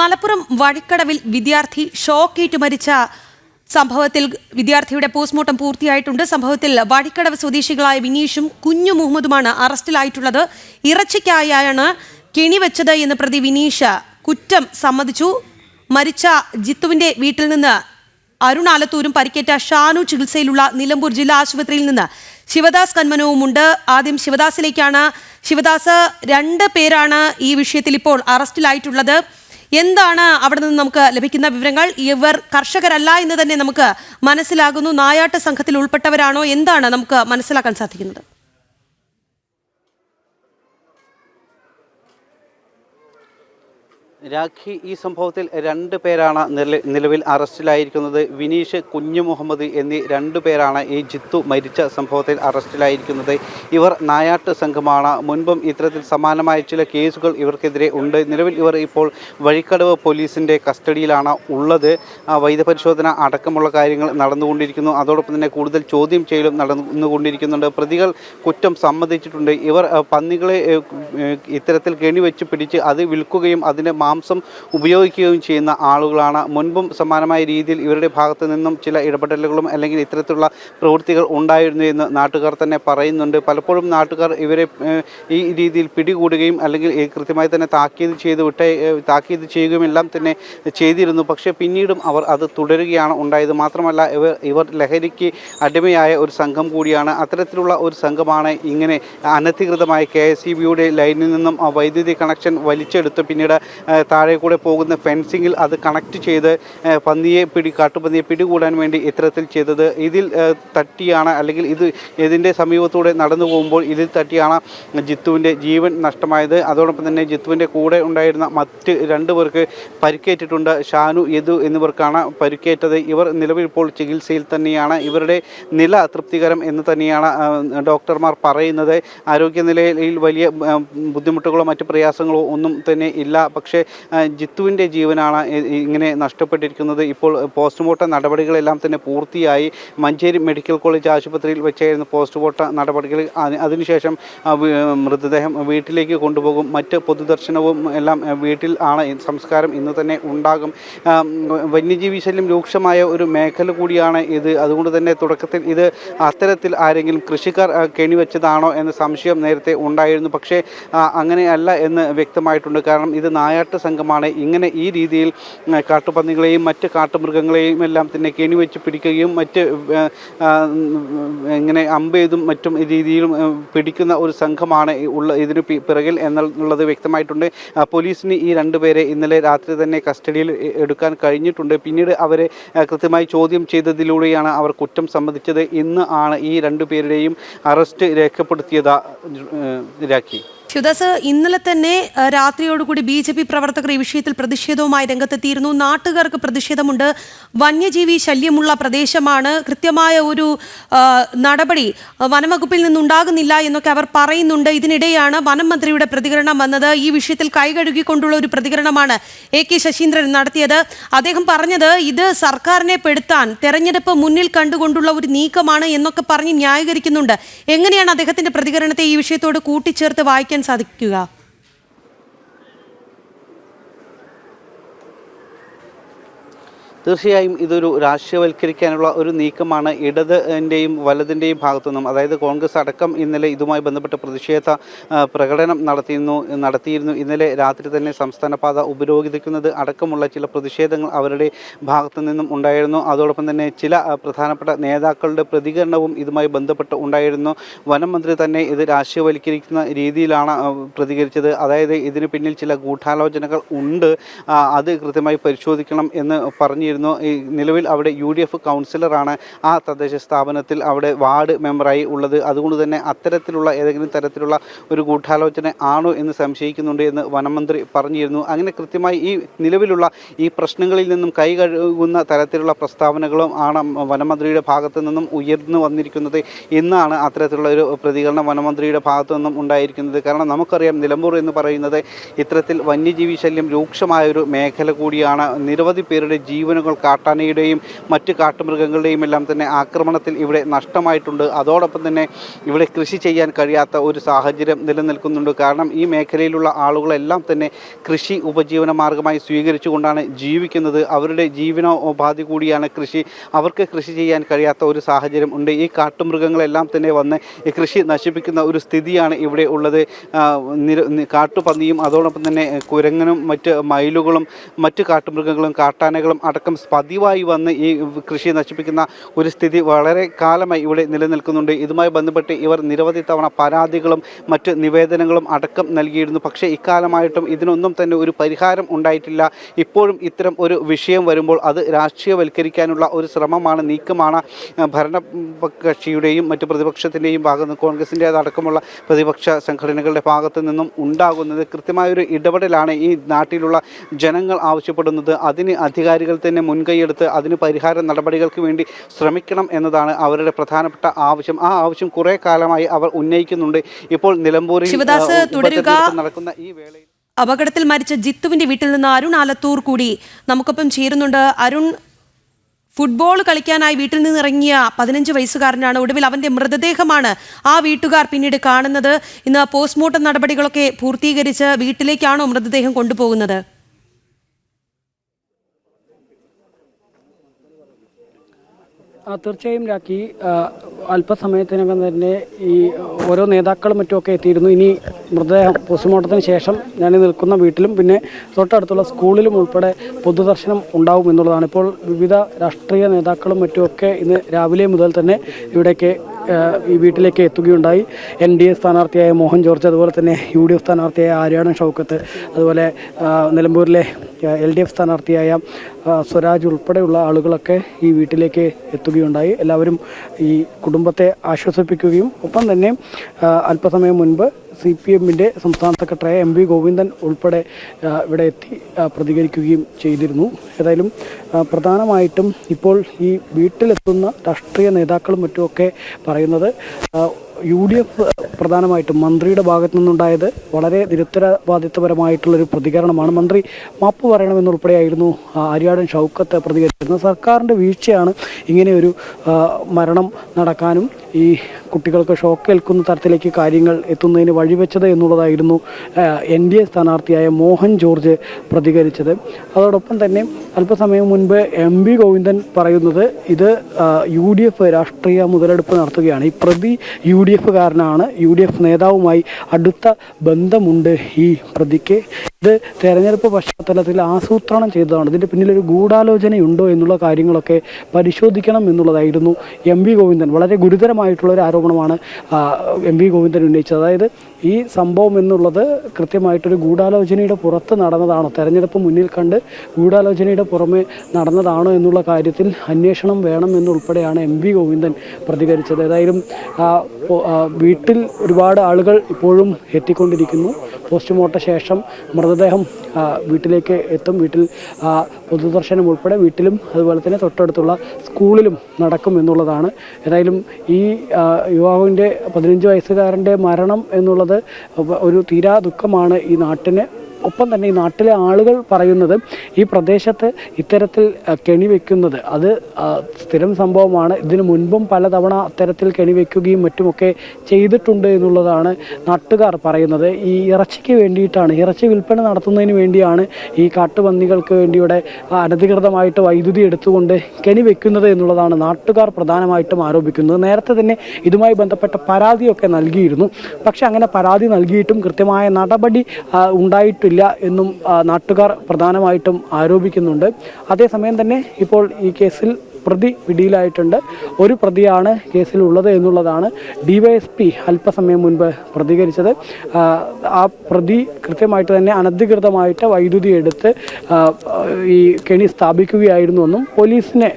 മലപ്പുറം വഴിക്കടവിൽ വിദ്യാർത്ഥി ഷോക്കേറ്റ് മരിച്ച സംഭവത്തിൽ വിദ്യാർത്ഥിയുടെ പോസ്റ്റ്മോർട്ടം പൂർത്തിയായിട്ടുണ്ട്. സംഭവത്തിൽ വഴിക്കടവ് സ്വദേശികളായ വിനീഷും കുഞ്ഞു മുഹമ്മദുമാണ് അറസ്റ്റിലായിട്ടുള്ളത്. ഇറച്ചിക്കായാണ് കെണിവെച്ചത് എന്ന് പ്രതി വിനീഷ് കുറ്റം സമ്മതിച്ചു. മരിച്ച ജിത്തുവിന്റെ വീട്ടിൽ നിന്ന് അരുണാലത്തൂരും പരിക്കേറ്റ ഷാനു ചികിത്സയിലുള്ള നിലമ്പൂർ ജില്ലാ ആശുപത്രിയിൽ നിന്ന് ശിവദാസ് കന്മനവുമുണ്ട്. ആദ്യം ശിവദാസിലേക്കാണ്. ശിവദാസ് രണ്ട് പേരാണ് ഈ വിഷയത്തിൽ ഇപ്പോൾ അറസ്റ്റിലായിട്ടുള്ളത്. എന്താണ് അവിടെ നിന്ന് നമുക്ക് ലഭിക്കുന്ന വിവരങ്ങൾ? ഇവർ കർഷകരല്ല എന്ന് തന്നെ നമുക്ക് മനസ്സിലാകുന്നു. നായാട്ട് സംഘത്തിൽ ഉൾപ്പെട്ടവരാണോ? എന്താണ് നമുക്ക് മനസ്സിലാക്കാൻ സാധിക്കുന്നത്? രാഖി ഈ സംഭവത്തിൽ രണ്ട് പേരാണ് നിലവിൽ അറസ്റ്റിലായിരിക്കുന്നത്. വിനീഷ് കുഞ്ഞു മുഹമ്മദ് എന്നീ രണ്ട് പേരാണ് ഈ ജിത്തു മരിച്ച സംഭവത്തിൽ അറസ്റ്റിലായിരിക്കുന്നത്. ഇവർ നായാട്ട് സംഘമാണ്. മുൻപും ഇത്തരത്തിൽ സമാനമായ ചില കേസുകൾ ഇവർക്കെതിരെ ഉണ്ട്. നിലവിൽ ഇവർ ഇപ്പോൾ വഴിക്കടവ് പോലീസിന്റെ കസ്റ്റഡിയിലാണ് ഉള്ളത്. വൈദ്യപരിശോധന അടക്കമുള്ള കാര്യങ്ങൾ നടന്നുകൊണ്ടിരിക്കുന്നു. അതോടൊപ്പം തന്നെ കൂടുതൽ ചോദ്യം ചെയ്യലും നടന്നുകൊണ്ടിരിക്കുന്നുണ്ട്. പ്രതികൾ കുറ്റം സമ്മതിച്ചിട്ടുണ്ട്. ഇവർ പന്നികളെ ഇത്തരത്തിൽ കെണിവെച്ച് പിടിച്ച് അത് വിൽക്കുകയും അതിന്റെ മാംസം ഉപയോഗിക്കുകയും ചെയ്യുന്ന ആളുകളാണ്. മുൻപും സമാനമായ രീതിയിൽ ഇവരുടെ ഭാഗത്തു നിന്നും ചില ഇടപെടലുകളും അല്ലെങ്കിൽ ഇത്തരത്തിലുള്ള പ്രവൃത്തികൾ ഉണ്ടായിരുന്നു എന്ന് നാട്ടുകാർ തന്നെ പറയുന്നുണ്ട്. പലപ്പോഴും നാട്ടുകാർ ഇവരെ ഈ രീതിയിൽ പിടികൂടുകയും അല്ലെങ്കിൽ കൃത്യമായി തന്നെ താക്കീത് ചെയ്ത് വിട്ട താക്കീത് ചെയ്യുകയും എല്ലാം തന്നെ ചെയ്തിരുന്നു. പക്ഷേ പിന്നീടും അവർ അത് തുടരുകയാണ് ഉണ്ടായത്. മാത്രമല്ല ഇവർ ഇവർ ലഹരിക്ക് അടിമയായ ഒരു സംഘം കൂടിയാണ്. അത്തരത്തിലുള്ള ഒരു സംഘമാണ് ഇങ്ങനെ അനധികൃതമായി കെ എസ് ഇ ബിയുടെ ലൈനിൽ നിന്നും വൈദ്യുതി കണക്ഷൻ വലിച്ചെടുത്ത് പിന്നീട് താഴെ കൂടെ പോകുന്ന ഫെൻസിങ്ങിൽ അത് കണക്ട് ചെയ്ത് പന്നിയെ പിടി കാട്ടുപന്നിയെ പിടികൂടാൻ വേണ്ടി ഇത്തരത്തിൽ ചെയ്തത്. ഇതിൽ തട്ടിയാണ് അല്ലെങ്കിൽ ഇത് ഇതിന്റെ സമീപത്തൂടെ നടന്നു പോകുമ്പോൾ ഇതിൽ തട്ടിയാണ് ജിത്തുവിന്റെ ജീവൻ നഷ്ടമായത്. അതോടൊപ്പം തന്നെ ജിത്തുവിന്റെ കൂടെ ഉണ്ടായിരുന്ന മറ്റ് രണ്ട് പേർക്ക് പരിക്കേറ്റിട്ടുണ്ട്. ഷാനു യദു എന്നിവർക്കാണ് പരിക്കേറ്റത്. ഇവർ നിലവിൽ ഇപ്പോൾ ചികിത്സയിൽ തന്നെയാണ്. ഇവരുടെ നില തൃപ്തികരം എന്ന് തന്നെയാണ് ഡോക്ടർമാർ പറയുന്നത്. ആരോഗ്യനിലയിൽ വലിയ ബുദ്ധിമുട്ടുകളോ മറ്റ് പ്രയാസങ്ങളോ ഒന്നും തന്നെ ഇല്ല. പക്ഷേ ജിത്തുവിന്റെ ജീവനാണ് ഇങ്ങനെ നഷ്ടപ്പെട്ടിരിക്കുന്നത്. ഇപ്പോൾ പോസ്റ്റ്മോർട്ടം നടപടികളെല്ലാം തന്നെ പൂർത്തിയായി. മഞ്ചേരി മെഡിക്കൽ കോളേജ് ആശുപത്രിയിൽ വെച്ചായിരുന്നു പോസ്റ്റ്മോർട്ടം നടപടികൾ. അതിനുശേഷം മൃതദേഹം വീട്ടിലേക്ക് കൊണ്ടുപോകും. മറ്റ് പൊതുദർശനവും എല്ലാം വീട്ടിൽ ആണ്. സംസ്കാരം ഇന്ന് തന്നെ ഉണ്ടാകും. വന്യജീവി ശല്യം രൂക്ഷമായ ഒരു മേഖല കൂടിയാണ് ഇത്. അതുകൊണ്ട് തന്നെ തുടക്കത്തിൽ ഇത് അത്തരത്തിൽ ആരെങ്കിലും കൃഷിക്കാർ കെണിവെച്ചതാണോ എന്ന സംശയം നേരത്തെ ഉണ്ടായിരുന്നു. പക്ഷേ അങ്ങനെയല്ല എന്ന് വ്യക്തമായിട്ടുണ്ട്. കാരണം ഇത് നായാട്ട് സംഘമാണ് ഇങ്ങനെ ഈ രീതിയിൽ കാട്ടുപന്നികളെയും മറ്റ് കാട്ടുമൃഗങ്ങളെയും എല്ലാം തന്നെ കെണിവെച്ച് പിടിക്കുകയും മറ്റ് ഇങ്ങനെ അമ്പെയ്തും മറ്റും രീതിയിലും പിടിക്കുന്ന ഒരു സംഘമാണ് ഉള്ള ഇതിന് പിറകിൽ എന്നുള്ളത് വ്യക്തമായിട്ടുണ്ട്. പോലീസിന് ഈ രണ്ടുപേരെ ഇന്നലെ രാത്രി തന്നെ കസ്റ്റഡിയിൽ എടുക്കാൻ കഴിഞ്ഞിട്ടുണ്ട്. പിന്നീട് അവരെ കൃത്യമായി ചോദ്യം ചെയ്തതിലൂടെയാണ് അവർ കുറ്റം സമ്മതിച്ചത്. ഇന്ന് ആണ് ഈ രണ്ടുപേരുടെയും അറസ്റ്റ് രേഖപ്പെടുത്തിയത് രാഖി. ശിവദാസ് ഇന്നലെ തന്നെ രാത്രിയോടുകൂടി ബി ജെ പി പ്രവർത്തകർ ഈ വിഷയത്തിൽ പ്രതിഷേധവുമായി രംഗത്തെത്തിയിരുന്നു. നാട്ടുകാർക്ക് പ്രതിഷേധമുണ്ട്. വന്യജീവി ശല്യമുള്ള പ്രദേശമാണ്. കൃത്യമായ ഒരു നടപടി വനംവകുപ്പിൽ നിന്നുണ്ടാകുന്നില്ല എന്നൊക്കെ അവർ പറയുന്നുണ്ട്. ഇതിനിടെയാണ് വനം മന്ത്രിയുടെ പ്രതികരണം വന്നത്. ഈ വിഷയത്തിൽ കൈകഴുകിക്കൊണ്ടുള്ള ഒരു പ്രതികരണമാണ് എ കെ ശശീന്ദ്രൻ നടത്തിയത്. അദ്ദേഹം പറഞ്ഞത് ഇത് സർക്കാരിനെ പെടുത്താൻ തെരഞ്ഞെടുപ്പ് മുന്നിൽ കണ്ടുകൊണ്ടുള്ള ഒരു നീക്കമാണ് എന്നൊക്കെ പറഞ്ഞ് ന്യായീകരിക്കുന്നുണ്ട്. എങ്ങനെയാണ് അദ്ദേഹത്തിന്റെ പ്രതികരണത്തെ ഈ വിഷയത്തോട് കൂട്ടിച്ചേർത്ത് വായിക്കാൻ സാധിക്കുക. തീർച്ചയായും ഇതൊരു രാഷ്ട്രീയവൽക്കരിക്കാനുള്ള ഒരു നീക്കമാണ് ഇടതിന്റെയും വലതിന്റെയും ഭാഗത്തുനിന്നും. അതായത് കോൺഗ്രസ് അടക്കം ഇന്നലെ ഇതുമായി ബന്ധപ്പെട്ട പ്രതിഷേധ പ്രകടനം നടത്തിയിരുന്നു നടത്തിയിരുന്നു. ഇന്നലെ രാത്രി തന്നെ സംസ്ഥാന പാത ഉപരോധിക്കുന്നത് അടക്കമുള്ള ചില പ്രതിഷേധങ്ങൾ അവരുടെ ഭാഗത്തു നിന്നും ഉണ്ടായിരുന്നു. അതോടൊപ്പം തന്നെ ചില പ്രധാനപ്പെട്ട നേതാക്കളുടെ പ്രതികരണവും ഇതുമായി ബന്ധപ്പെട്ട് ഉണ്ടായിരുന്നു. വനം മന്ത്രി തന്നെ ഇത് രാഷ്ട്രീയവൽക്കരിക്കുന്ന രീതിയിലാണ് പ്രതികരിച്ചത്. അതായത് ഇതിന് പിന്നിൽ ചില ഗൂഢാലോചനകൾ ഉണ്ട്. അത് കൃത്യമായി പരിശോധിക്കണം എന്ന് പറഞ്ഞിരുന്നു. ഈ നിലവിൽ അവിടെ യു ഡി എഫ് കൗൺസിലറാണ് ആ തദ്ദേശ സ്ഥാപനത്തിൽ അവിടെ വാർഡ് മെമ്പറായി ഉള്ളത്. അതുകൊണ്ട് തന്നെ അത്തരത്തിലുള്ള ഏതെങ്കിലും തരത്തിലുള്ള ഒരു ഗൂഢാലോചന ആണോ എന്ന് സംശയിക്കുന്നുണ്ട് എന്ന് വനമന്ത്രി പറഞ്ഞിരുന്നു. അങ്ങനെ കൃത്യമായി ഈ നിലവിലുള്ള ഈ പ്രശ്നങ്ങളിൽ നിന്നും കൈ കഴുകുന്ന തരത്തിലുള്ള പ്രസ്താവനകളും ആണ് വനമന്ത്രിയുടെ ഭാഗത്തു നിന്നും ഉയർന്നു വന്നിരിക്കുന്നത് എന്നാണ് അത്തരത്തിലുള്ള ഒരു പ്രതികരണം വനമന്ത്രിയുടെ ഭാഗത്തു നിന്നും ഉണ്ടായിരിക്കുന്നത്. കാരണം നമുക്കറിയാം നിലമ്പൂർ എന്ന് പറയുന്നത് ഇത്തരത്തിൽ വന്യജീവി ശല്യം രൂക്ഷമായ ഒരു മേഖല കൂടിയാണ്. നിരവധി പേരുടെ ജീവനുകൾ ജീവനുകൾ കാട്ടാനയുടെയും മറ്റ് കാട്ടുമൃഗങ്ങളുടെയും എല്ലാം തന്നെ ആക്രമണത്തിൽ ഇവിടെ നഷ്ടമായിട്ടുണ്ട്. അതോടൊപ്പം തന്നെ ഇവിടെ കൃഷി ചെയ്യാൻ കഴിയാത്ത ഒരു സാഹചര്യം നിലനിൽക്കുന്നുണ്ട്. കാരണം ഈ മേഖലയിലുള്ള ആളുകളെല്ലാം തന്നെ കൃഷി ഉപജീവന മാർഗമായി സ്വീകരിച്ചുകൊണ്ടാണ് ജീവിക്കുന്നത്. അവരുടെ ജീവനോപാധി കൂടിയാണ് കൃഷി. അവർക്ക് കൃഷി ചെയ്യാൻ കഴിയാത്ത ഒരു സാഹചര്യം ഉണ്ട്. ഈ കാട്ടുമൃഗങ്ങളെല്ലാം തന്നെ വന്ന് കൃഷി നശിപ്പിക്കുന്ന ഒരു സ്ഥിതിയാണ് ഇവിടെ ഉള്ളത്. കാട്ടുപന്നിയും അതോടൊപ്പം തന്നെ കുരങ്ങനും മറ്റ് മയിലുകളും മറ്റ് കാട്ടുമൃഗങ്ങളും കാട്ടാനകളും അടക്കം പതിവായി വന്ന് ഈ കൃഷി നശിപ്പിക്കുന്ന ഒരു സ്ഥിതി വളരെ കാലമായി ഇവിടെ നിലനിൽക്കുന്നുണ്ട്. ഇതുമായി ബന്ധപ്പെട്ട് ഇവർ നിരവധി തവണ പരാതികളും മറ്റ് നിവേദനങ്ങളും അടക്കം നൽകിയിരുന്നു. പക്ഷേ ഇക്കാലമായിട്ടും ഇതിനൊന്നും തന്നെ ഒരു പരിഹാരം ഉണ്ടായിട്ടില്ല. ഇപ്പോഴും ഇത്തരം ഒരു വിഷയം വരുമ്പോൾ അത് രാഷ്ട്രീയവൽക്കരിക്കാനുള്ള ഒരു ശ്രമമാണ് നീക്കമാണ് ഭരണ കക്ഷിയുടെയും മറ്റ് പ്രതിപക്ഷത്തിന്റെയും ഭാഗത്ത് കോൺഗ്രസിന്റെ അതടക്കമുള്ള പ്രതിപക്ഷ സംഘടനകളുടെ ഭാഗത്ത് നിന്നും ഉണ്ടാകുന്നത് കൃത്യമായൊരു ഇടപെടലാണ് ഈ നാട്ടിലുള്ള ജനങ്ങൾ ആവശ്യപ്പെടുന്നത്. അതിന് അധികാരികൾ തന്നെ മുൻകൈയെടുത്ത് അതിന് പരിഹാര നടപടികൾക്ക് വേണ്ടി ശ്രമിക്കണം എന്നതാണ് അവരുടെ പ്രധാനപ്പെട്ട ആവശ്യം. ആ ആവശ്യം കുറേ കാലമായി അവർ ഉന്നയിക്കുന്നുണ്ട്. ഇപ്പോൾ നിലമ്പൂരിൽ നടക്കുന്ന ഈ വേളയിൽ അപകടത്തിൽ മരിച്ച ജിത്തുവിന്റെ വീട്ടിൽ നിന്ന് അരുൺ ആലത്തൂർ കൂടി നമുക്കൊപ്പം ചേരുന്നുണ്ട്. അരുൺ ഫുട്ബോൾ കളിക്കാനായി വീട്ടിൽ നിന്ന് ഇറങ്ങിയ പതിനഞ്ച് വയസ്സുകാരനാണ് ഒടുവിൽ അവന്റെ മൃതദേഹമാണ് ആ വീട്ടുകാർ പിന്നീട് കാണുന്നത്. ഇന്ന് പോസ്റ്റ്മോർട്ടം നടപടികളൊക്കെ പൂർത്തീകരിച്ച് വീട്ടിലേക്കാണോ മൃതദേഹം കൊണ്ടുപോകുന്നത്? തീർച്ചയായും രാഖി അല്പസമയത്തിനകം തന്നെ ഈ ഓരോ നേതാക്കളും മറ്റുമൊക്കെ എത്തിയിരുന്നു. ഇനി മൃതദേഹം പോസ്റ്റ്മോർട്ടത്തിന് ശേഷം ഞാൻ നിൽക്കുന്ന വീട്ടിലും പിന്നെ തൊട്ടടുത്തുള്ള സ്കൂളിലും ഉൾപ്പെടെ പൊതുദർശനം ഉണ്ടാവും എന്നുള്ളതാണ്. ഇപ്പോൾ വിവിധ രാഷ്ട്രീയ നേതാക്കളും മറ്റുമൊക്കെ ഇന്ന് രാവിലെ മുതൽ തന്നെ ഇവിടേക്ക് ഈ വീട്ടിലേക്ക് എത്തുകയുണ്ടായി. എൻ ഡി എ സ്ഥാനാർത്ഥിയായ മോഹൻ ജോർജ് അതുപോലെ തന്നെ യു ഡി എഫ് സ്ഥാനാർത്ഥിയായ ആര്യാണൻ ഷൗക്കത്ത് അതുപോലെ നിലമ്പൂരിലെ എൽ ഡി എഫ് സ്ഥാനാർത്ഥിയായ സ്വരാജ് ഉൾപ്പെടെയുള്ള ആളുകളൊക്കെ ഈ വീട്ടിലേക്ക് എത്തുകയുണ്ടായി. എല്ലാവരും ഈ കുടുംബത്തെ ആശ്വസിപ്പിക്കുകയും ഒപ്പം തന്നെ അല്പസമയം മുൻപ് സി പി എമ്മിന്റെ സംസ്ഥാന സെക്രട്ടറി എം വി ഗോവിന്ദൻ ഉൾപ്പെടെ ഇവിടെ എത്തി പ്രതികരിക്കുകയും ചെയ്തിരുന്നു. ഏതായാലും പ്രധാനമായിട്ടും ഇപ്പോൾ ഈ വീട്ടിലെത്തുന്ന രാഷ്ട്രീയ നേതാക്കളും മറ്റുമൊക്കെ പറയുന്നത് യു ഡി എഫ് പ്രധാനമായിട്ടും മന്ത്രിയുടെ ഭാഗത്തു നിന്നുണ്ടായത് വളരെ നിരുത്തരവാദിത്വപരമായിട്ടുള്ളൊരു പ്രതികരണമാണ്. മന്ത്രി മാപ്പ് പറയണമെന്നുൾപ്പെടെയായിരുന്നു ആര്യാടൻ ഷൗക്കത്ത് പ്രതികരിച്ചിരുന്നത്. സർക്കാരിന്റെ വീഴ്ചയാണ് ഇങ്ങനെയൊരു മരണം നടക്കാനും ഈ കുട്ടികൾക്ക് ഷോക്ക് ഏൽക്കുന്ന തരത്തിലേക്ക് കാര്യങ്ങൾ എത്തുന്നതിന് വഴിവെച്ചത് എന്നുള്ളതായിരുന്നു എൻ ഡി എ സ്ഥാനാർത്ഥിയായ മോഹൻ ജോർജ് പ്രതികരിച്ചത്. അതോടൊപ്പം തന്നെ അല്പസമയം മുൻപ് എം വി ഗോവിന്ദൻ പറയുന്നത് ഇത് യു ഡി എഫ് രാഷ്ട്രീയ മുതലെടുപ്പ് നടത്തുകയാണ്. ഈ പ്രതി യു ഡി എഫുകാരനാണ്. യു ഡി എഫ് നേതാവുമായി അടുത്ത ബന്ധമുണ്ട് ഈ പ്രതിക്ക്. ഇത് തെരഞ്ഞെടുപ്പ് പശ്ചാത്തലത്തിൽ ആസൂത്രണം ചെയ്തതാണ്. ഇതിന്റെ പിന്നിലൊരു ഗൂഢാലോചനയുണ്ടോ എന്നുള്ള കാര്യങ്ങളൊക്കെ പരിശോധിക്കണം എന്നുള്ളതായിരുന്നു എം വി ഗോവിന്ദൻ. വളരെ ഗുരുതരമായിട്ടുള്ള ഒരു ആരോപണമാണ് എം വി ഗോവിന്ദൻ ഉന്നയിച്ചത്. അതായത് ഈ സംഭവം എന്നുള്ളത് കൃത്യമായിട്ടൊരു ഗൂഢാലോചനയുടെ പുറത്ത് നടന്നതാണോ? തെരഞ്ഞെടുപ്പ് മുന്നിൽ കണ്ട് ഗൂഢാലോചനയുടെ പുറമെ നടന്നതാണോ എന്നുള്ള കാര്യത്തിൽ അന്വേഷണം വേണം എന്നുൾപ്പെടെയാണ് എം വി ഗോവിന്ദൻ പ്രതികരിച്ചത്. ഏതായാലും വീട്ടിൽ ഒരുപാട് ആളുകൾ ഇപ്പോഴും എത്തിക്കൊണ്ടിരിക്കുന്നു. പോസ്റ്റ്മോർട്ടം ശേഷം മൃതദേഹം വീട്ടിലേക്ക് എത്തും. വീട്ടിൽ പൊതുദർശനം ഉൾപ്പെടെ വീട്ടിലും അതുപോലെ തന്നെ തൊട്ടടുത്തുള്ള സ്കൂളിലും നടക്കും എന്നുള്ളതാണ്. ഏതായാലും ഈ യുവാവിന്റെ പതിനഞ്ച് വയസ്സുകാരന്റെ മരണം എന്നുള്ളത് ഒരു തീരാ ദുഃഖമാണ് ഈ നാട്ടിന് ഒപ്പം തന്നെ ഈ നാട്ടിലെ ആളുകൾ പറയുന്നത് ഈ പ്രദേശത്ത് ഇത്തരത്തിൽ കെണി വെക്കുന്നത് അത് സ്ഥിരം സംഭവമാണ്. ഇതിനു മുൻപും പലതവണ അത്തരത്തിൽ കെണി വെക്കുകയും മറ്റുമൊക്കെ ചെയ്തിട്ടുണ്ട് എന്നുള്ളതാണ് നാട്ടുകാർ പറയുന്നത്. ഈ ഇറച്ചിക്ക് വേണ്ടിയിട്ടാണ് ഇറച്ചി വിൽപ്പന നടത്തുന്നതിന് വേണ്ടിയാണ് ഈ കാട്ടുപന്നികൾക്ക് വേണ്ടിയുടെ അനധികൃതമായിട്ട് വൈദ്യുതി എടുത്തുകൊണ്ട് കെണി വെക്കുന്നത് എന്നുള്ളതാണ് നാട്ടുകാർ പ്രധാനമായിട്ടും ആരോപിക്കുന്നത്. നേരത്തെ തന്നെ ഇതുമായി ബന്ധപ്പെട്ട പരാതിയൊക്കെ നൽകിയിരുന്നു. പക്ഷേ അങ്ങനെ പരാതി നൽകിയിട്ടും കൃത്യമായ നടപടി ആ, ഉണ്ടായിട്ടില്ല എന്നും നാട്ടുകാർ പ്രധാനമായിട്ടും ആരോപിക്കുന്നുണ്ട്. അതേസമയം തന്നെ ഇപ്പോൾ ഈ കേസിൽ പ്രതി പിടിയിലായിട്ടുണ്ട്. ഒരു പ്രതിയാണ് കേസിലുള്ളത് എന്നുള്ളതാണ് ഡിവൈഎസ്പി അല്പസമയം മുൻപ് പ്രതികരിച്ചത്. ആ, പ്രതി കൃത്യമായിട്ട് തന്നെ അനധികൃതമായിട്ട് വൈദ്യുതി എടുത്ത് ഈ കെണി സ്ഥാപിക്കുകയായിരുന്നുവെന്നും പോലീസിനെ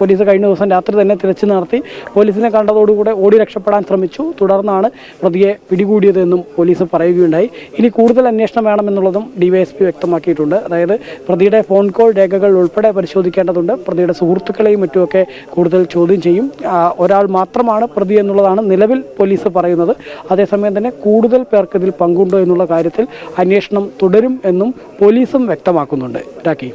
പോലീസ് കഴിഞ്ഞ ദിവസം രാത്രി തന്നെ തിരച്ചിൽ നടത്തി പോലീസിനെ കണ്ടതോടുകൂടെ ഓടി രക്ഷപ്പെടാൻ ശ്രമിച്ചു. തുടർന്നാണ് പ്രതിയെ പിടികൂടിയതെന്നും പോലീസ് പറയുകയുണ്ടായി. ഇനി കൂടുതൽ അന്വേഷണം വേണമെന്നുള്ളതും ഡിവൈഎസ്പി വ്യക്തമാക്കിയിട്ടുണ്ട്. അതായത് പ്രതിയുടെ ഫോൺ കോൾ രേഖകൾ ഉൾപ്പെടെ പരിശോധിക്കേണ്ടതുണ്ട്. പ്രതിയുടെ സുഹൃത്തുക്കളെയും മറ്റുമൊക്കെ കൂടുതൽ ചോദ്യം ചെയ്യും. ഒരാൾ മാത്രമാണ് പ്രതി എന്നുള്ളതാണ് നിലവിൽ പോലീസ് പറയുന്നത്. അതേസമയം തന്നെ കൂടുതൽ പേർക്ക് ഇതിൽ പങ്കുണ്ടോ എന്നുള്ള കാര്യത്തിൽ അന്വേഷണം തുടരും എന്നും പോലീസും വ്യക്തമാക്കുന്നുണ്ട്. രാഖി.